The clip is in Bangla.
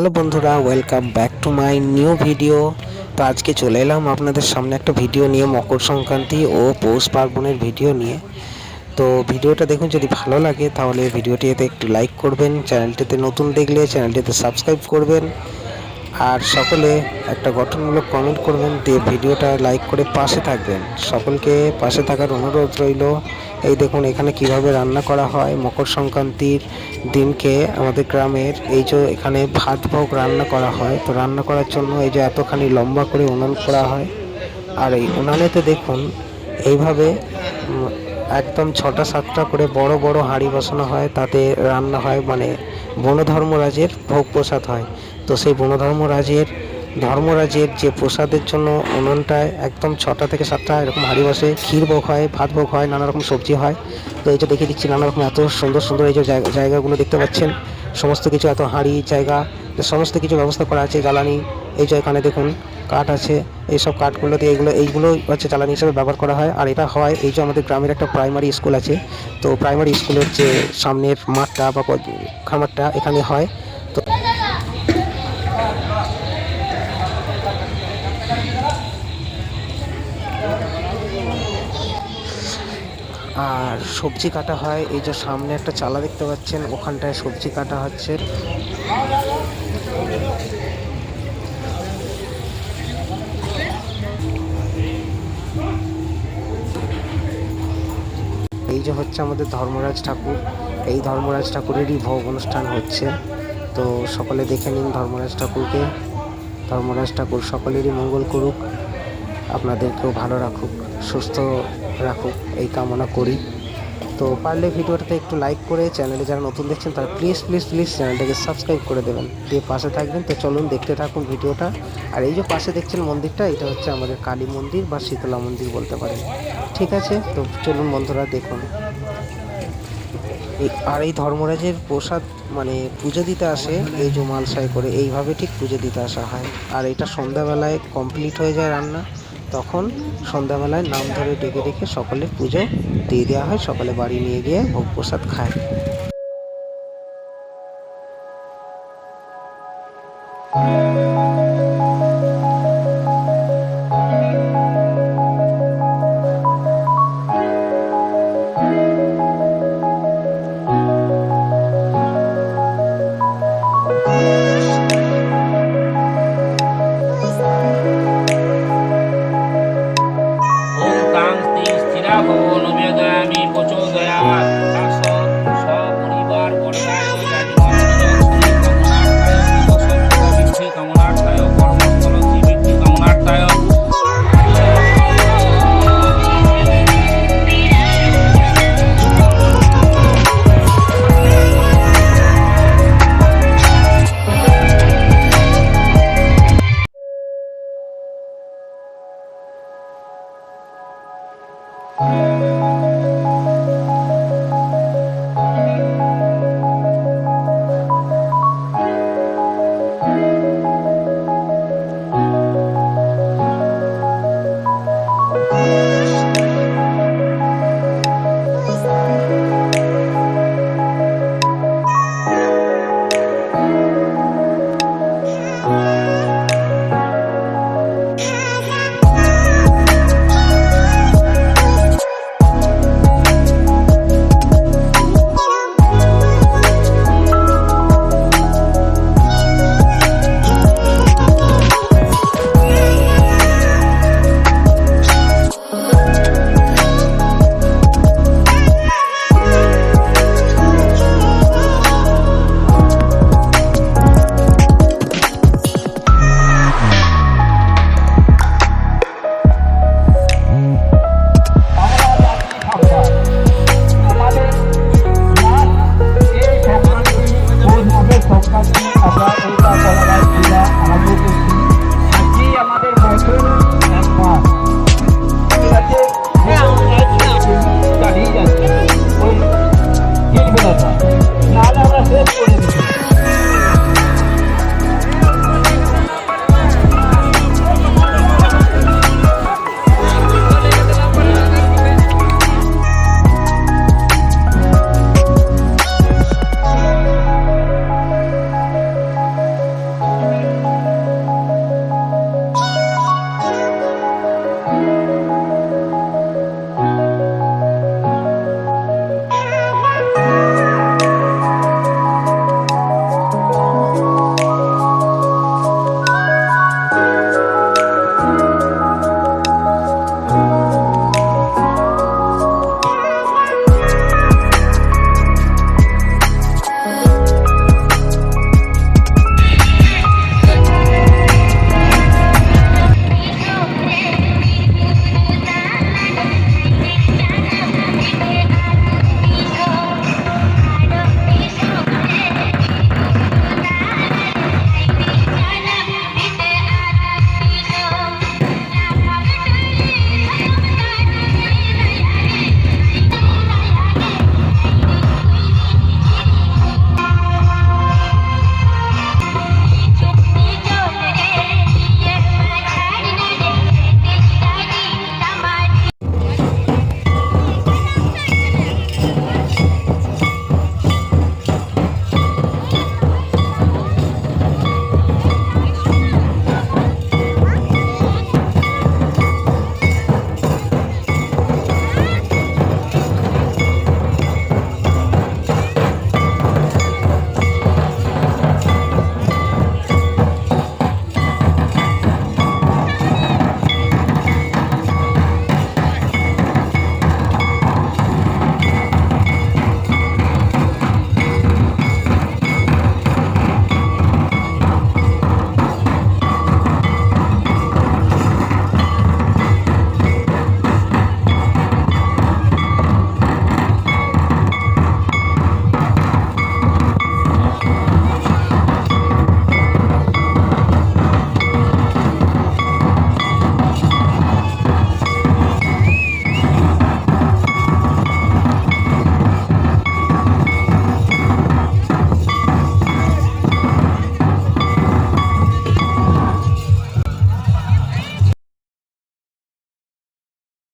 হ্যালো বন্ধুরা welcome back to my new video তো আজকে চলে এলাম আপনাদের সামনে একটা ভিডিও নিয়ে, মকর সংক্রান্তি ও পৌষ পার্বণের ভিডিও নিয়ে। তো ভিডিওটা দেখুন, যদি ভালো লাগে তাহলে ভিডিওটিতে একটু লাইক করবেন চ্যানেলটিতে নতুন দেখলে চ্যানেলটিতে সাবস্ক্রাইব করবেন। আর সকলে একটা গঠনমূলক কমেন্ট করবেন, দিয়ে ভিডিওটা লাইক করে পাশে থাকবেন। সকলকে পাশে থাকার অনুরোধ রইল। এই দেখুন, এখানে কীভাবে রান্না করা হয়, মকর সংক্রান্তির দিনকে আমাদের গ্রামের এই যে এখানে ভাত ভোগ রান্না করা হয়, তো রান্না করার জন্য এই যে এতখানি লম্বা করে উনুন করা হয়। আর এই উনানেতে দেখুন, এইভাবে একদম ছটা সাতটা করে বড় বড় হাঁড়ি বসানো হয়, তাতে রান্না হয় মানে বনধর্মরাজের ভোগ প্রসাদ হয়। তো সেই বনধর্মরাজের, ধর্মরাজের যে প্রসাদের জন্য উনুনটায় একদম ছটা থেকে সাতটা এরকম হাঁড়ি বসে, ক্ষীর ভোগ হয়, ভাত ভোগ হয়, নানা রকম সবজি হয়। তো এই যে দেখিয়ে দিচ্ছি নানা রকম এত সুন্দর সুন্দর এই যে জায়গা- জায়গাগুলো দেখতে পাচ্ছেন। সমস্ত কিছু এত হাঁড়ি, জায়গা সমস্ত কিছু ব্যবস্থা করা আছে, জ্বালানি, এই যে এখানে দেখুন কাঠ আছে, এইসব কাঠগুলো দিয়ে এগুলো এইগুলো হচ্ছে জ্বালানি হিসেবে ব্যবহার করা হয়। আর এটা হয়, এই যে আমাদের গ্রামের একটা প্রাইমারি স্কুল আছে, তো প্রাইমারি স্কুলের যে সামনের মাঠটা বা খামারটা এখানে হয় তো আর সবজি কাটা হয়। এই যে সামনে একটা চালা দেখতে পাচ্ছেন, ওখানটায় সবজি কাটা হচ্ছে। এই যে হচ্ছে আমাদের ধর্মরাজ ঠাকুর। এই ধর্মরাজ ঠাকুরেরই ভোগ অনুষ্ঠান হচ্ছে। তো সকলে দেখে নিন ধর্মরাজ ঠাকুরকে। ধর্মরাজ ঠাকুর সকলেরই মঙ্গল করুক। আপনাদেরকেও ভালো রাখুক। সুস্থ রাখুক এই কামনা করি। তো পারলে ভিডিওটাতে একটু লাইক করে চ্যানেলে যারা নতুন দেখছেন, তারা প্লিজ প্লিজ প্লিজ চ্যানেলটাকে সাবস্ক্রাইব করে দেবেন। দিয়ে পাশে থাকবেন, তো চলুন দেখতে থাকুন ভিডিওটা। আর এই যে পাশে দেখছেন মন্দিরটা, এটা হচ্ছে আমাদের কালী মন্দির বা শীতলা মন্দির বলতে পারেন। ঠিক আছে? তো চলুন বন্ধুরা দেখুন। আর এই ধর্মরাজের প্রসাদ মানে পুজো দিতে আসে, এই যে মালসাই করে, এইভাবে ঠিক পুজো দিতে আসা হয়। আর এটা সন্ধ্যাবেলায় কমপ্লিট হয়ে যায় রান্না। তখন সন্ধ্যাবেলায় নাম ধরে ডেকে ডেকে সকলে পুজো দিয়ে দেওয়া হয়, সকলে বাড়ি নিয়ে গিয়ে ভোগ প্রসাদ খায়। thank तां